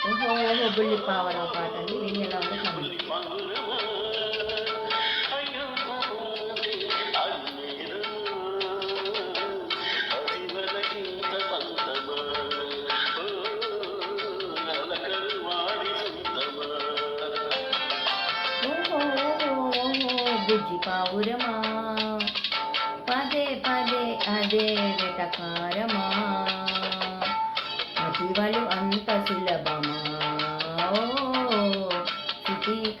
ఓహో ఓహో బుల్లి పావరా పాట అండి విని ఎలా ఉందో బుజ్జి పావురమా పదే పదే అదే వెటకారమా. అతివలు అంత సులభమా? ఓ స్థితిక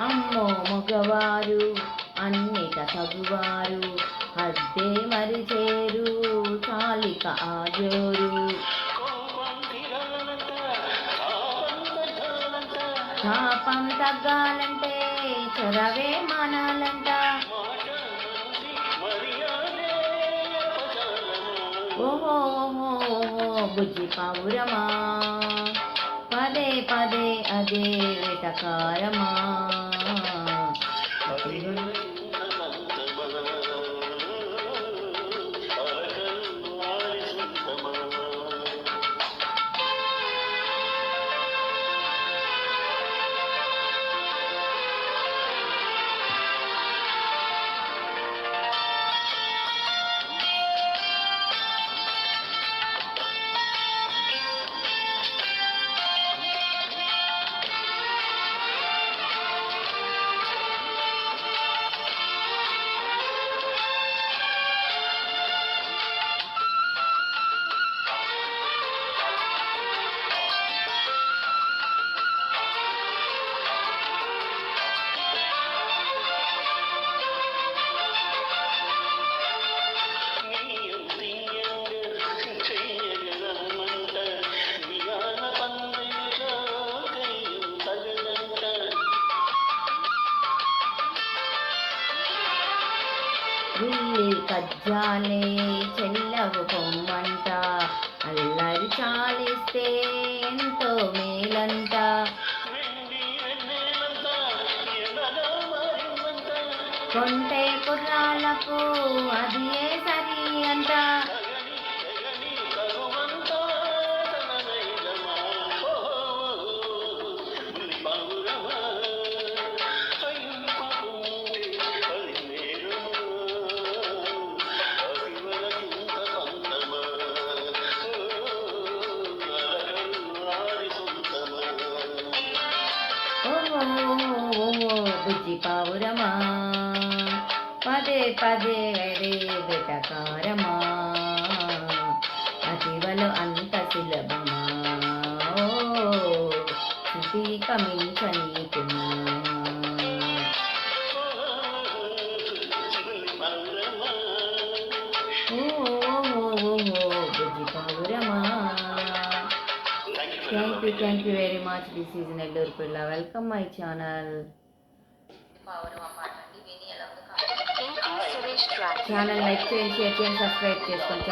అమ్మో మగవారు అన్ని తగువారు అద్దే మరిచేరు చాలిక ఆజోరు. తాపం పాపం తగ్గాలంటే చొరవే మానాలంట. ఓహో ఓహో ఓహో బుజ్జి పావురమా పదే పదే అదే వెటకారమా. ఉల్లి కజ్జాలే చెల్లవు పొమ్మంట అల్లరి చాలిస్తే ఎంతో మేలంట. కొంటే కుర్రాళ్ళకు బుజ్జి పావురమా? పదే పదే వెడే వెటకారమా అతివలు అంత సులభమా? ఓ స్థితి కమించ నీకుమా బుజ్జి పావురమా? Thank you thank you very much this is Nellore పిల్ల welcome my channel channel like చేయండి షేర్ చేయండి సబ్స్క్రైబ్ చేసుకోండి